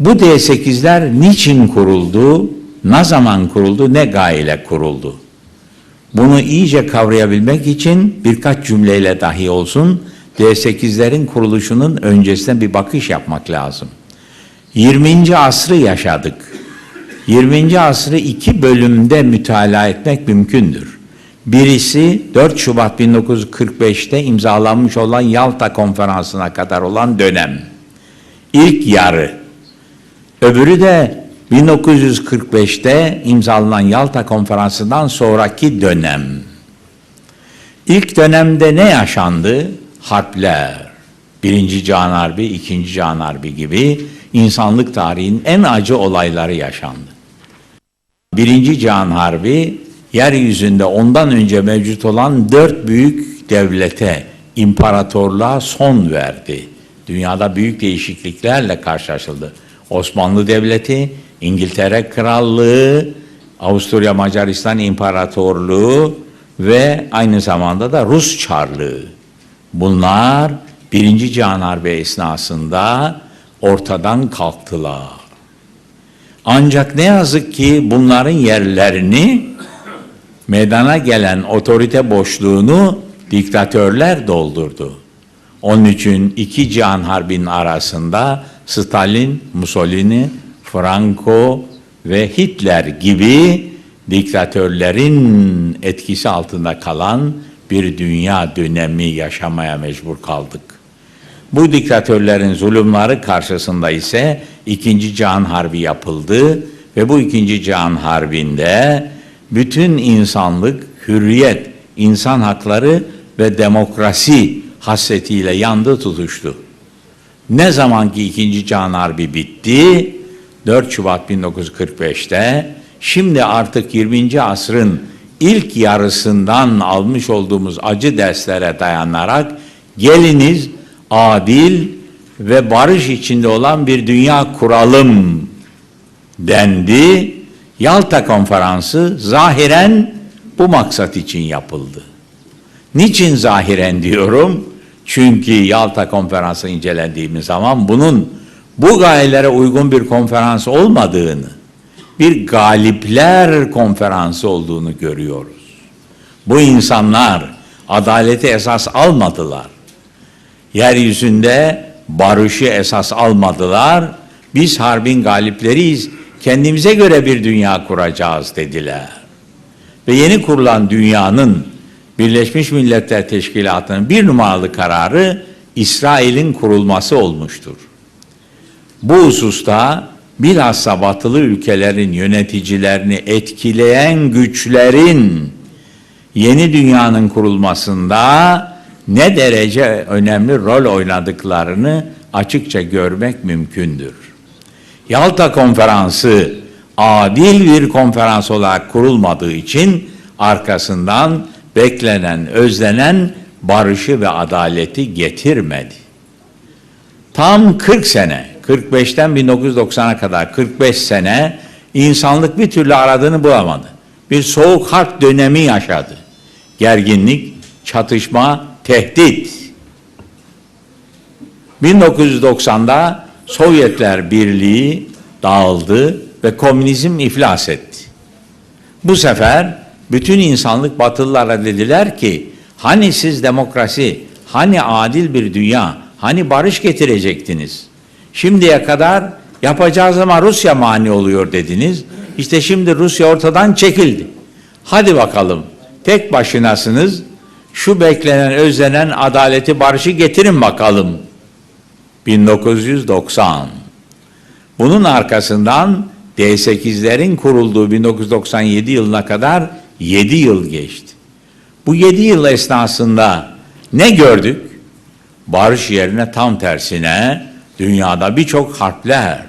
Bu D8'ler niçin kuruldu, ne zaman kuruldu, ne gayeyle kuruldu? Bunu iyice kavrayabilmek için birkaç cümleyle dahi olsun D8'lerin kuruluşunun öncesine bir bakış yapmak lazım. 20. asrı yaşadık. 20. asrı iki bölümde mütalaa etmek mümkündür. Birisi 4 Şubat 1945'te imzalanmış olan Yalta Konferansı'na kadar olan dönem. İlk yarı. Öbürü de 1945'te imzalanan Yalta Konferansı'ndan sonraki dönem. İlk dönemde ne yaşandı? Harpler. Birinci Cihan Harbi, İkinci Cihan Harbi gibi insanlık tarihinin en acı olayları yaşandı. Birinci Cihan Harbi, yeryüzünde ondan önce mevcut olan dört büyük devlete, imparatorluğa son verdi. Dünyada büyük değişikliklerle karşılaşıldı. Osmanlı Devleti, İngiltere Krallığı, Avusturya Macaristan İmparatorluğu ve aynı zamanda da Rus Çarlığı. Bunlar Birinci Cihan Harbi esnasında ortadan kalktılar. Ancak ne yazık ki bunların yerlerini meydana gelen otorite boşluğunu diktatörler doldurdu. Onun için iki cihan harbinin arasında Stalin, Mussolini, Franco ve Hitler gibi diktatörlerin etkisi altında kalan bir dünya dönemi yaşamaya mecbur kaldık. Bu diktatörlerin zulümleri karşısında ise ikinci Cihan Harbi yapıldı ve bu ikinci Cihan Harbi'nde bütün insanlık hürriyet, insan hakları ve demokrasi hasretiyle yandı tutuştu. Ne zamanki ikinci Cihan Harbi bitti, 4 Şubat 1945'te, şimdi artık 20. asrın ilk yarısından almış olduğumuz acı derslere dayanarak geliniz adil ve barış içinde olan bir dünya kuralım dendi. Yalta konferansı zahiren bu maksat için yapıldı. Niçin zahiren diyorum? Çünkü Yalta konferansı incelendiğimiz zaman bunun bu gayelere uygun bir konferans olmadığını, bir galipler konferansı olduğunu görüyoruz. Bu insanlar adaleti esas almadılar. Yeryüzünde barışı esas almadılar. Biz harbin galipleriyiz. Kendimize göre bir dünya kuracağız dediler. Ve yeni kurulan dünyanın Birleşmiş Milletler Teşkilatı'nın bir numaralı kararı İsrail'in kurulması olmuştur. Bu hususta bilhassa batılı ülkelerin yöneticilerini etkileyen güçlerin yeni dünyanın kurulmasında ne derece önemli rol oynadıklarını açıkça görmek mümkündür. Yalta Konferansı adil bir konferans olarak kurulmadığı için arkasından beklenen, özlenen barışı ve adaleti getirmedi. Tam 40 sene, 45'ten 1990'a kadar 45 sene insanlık bir türlü aradığını bulamadı. Bir soğuk harp dönemi yaşadı. Gerginlik, çatışma, tehdit. 1990'da Sovyetler Birliği dağıldı ve komünizm iflas etti. Bu sefer bütün insanlık batılılara dediler ki hani siz demokrasi, hani adil bir dünya, hani barış getirecektiniz. Şimdiye kadar yapacağız ama Rusya mani oluyor dediniz. İşte şimdi Rusya ortadan çekildi. Hadi bakalım tek başınasınız. Şu beklenen, özlenen adaleti, barışı getirin bakalım. 1990. Bunun arkasından D8'lerin kurulduğu 1997 yılına kadar 7 yıl geçti. Bu 7 yıl esnasında ne gördük? Barış yerine tam tersine dünyada birçok harpler,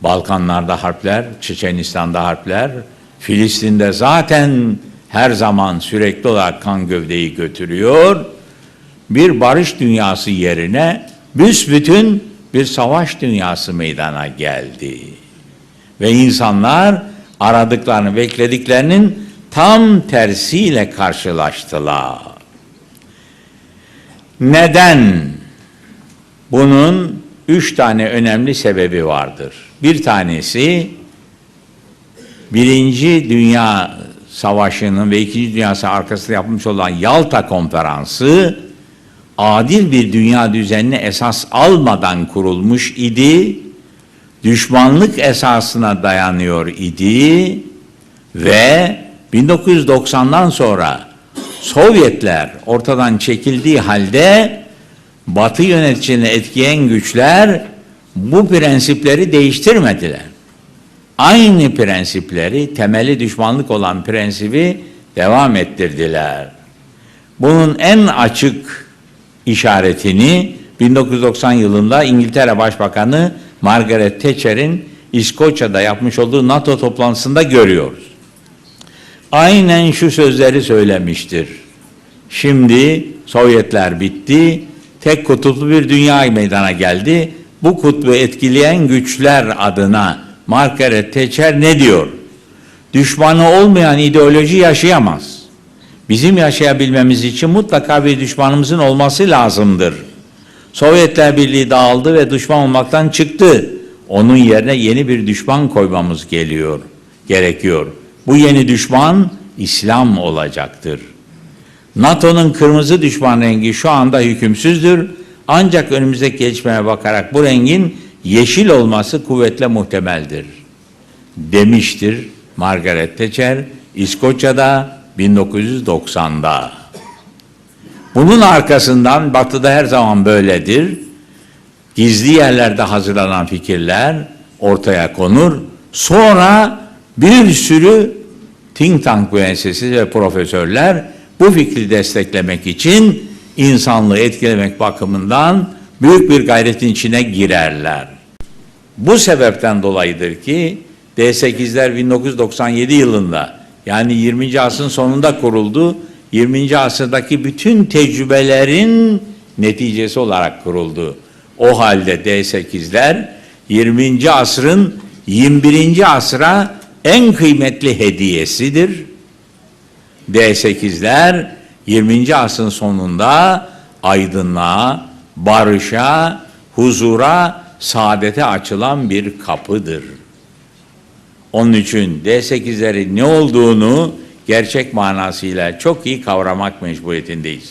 Balkanlarda harpler, Çeçenistan'da harpler, Filistin'de zaten her zaman sürekli olarak kan gövdeyi götürüyor. Bir barış dünyası yerine büsbütün bir savaş dünyası meydana geldi. Ve insanlar aradıklarını, beklediklerinin tam tersiyle karşılaştılar. Neden? Bunun üç tane önemli sebebi vardır. Bir tanesi Birinci Dünya Savaşı'nın ve İkinci Dünya Savaşı arkasında yapılmış olan Yalta Konferansı adil bir dünya düzenini esas almadan kurulmuş idi. Düşmanlık esasına dayanıyor idi ve 1990'dan sonra Sovyetler ortadan çekildiği halde Batı yöneticini etkileyen güçler bu prensipleri değiştirmediler. Aynı prensipleri, temeli düşmanlık olan prensibi devam ettirdiler. Bunun en açık işaretini 1990 yılında İngiltere Başbakanı Margaret Thatcher'in İskoçya'da yapmış olduğu NATO toplantısında görüyoruz. Aynen şu sözleri söylemiştir. Şimdi Sovyetler bitti, tek kutuplu bir dünya meydana geldi. Bu kutbu etkileyen güçler adına Margaret Thatcher ne diyor? Düşmanı olmayan ideoloji yaşayamaz. Bizim yaşayabilmemiz için mutlaka bir düşmanımızın olması lazımdır. Sovyetler Birliği dağıldı ve düşman olmaktan çıktı. Onun yerine yeni bir düşman koymamız geliyor, gerekiyor. Bu yeni düşman İslam olacaktır. NATO'nun kırmızı düşman rengi şu anda hükümsüzdür. Ancak önümüzdeki gelişmeye bakarak bu rengin yeşil olması kuvvetle muhtemeldir. Demiştir Margaret Thatcher İskoçya'da 1990'da. Bunun arkasından batıda her zaman böyledir. Gizli yerlerde hazırlanan fikirler ortaya konur. Sonra bir sürü think tank müessesesi ve profesörler bu fikri desteklemek için insanlığı etkilemek bakımından büyük bir gayretin içine girerler. Bu sebepten dolayıdır ki D8'ler 1997 yılında yani 20. asrın sonunda kuruldu. 20. asırdaki bütün tecrübelerin neticesi olarak kuruldu. O halde D8'ler 20. asrın 21. asra en kıymetli hediyesidir. D8'ler 20. asrın sonunda aydınlığa, barışa, huzura, saadete açılan bir kapıdır. Onun için D8'lerin ne olduğunu gerçek manasıyla çok iyi kavramak mecburiyetindeyiz.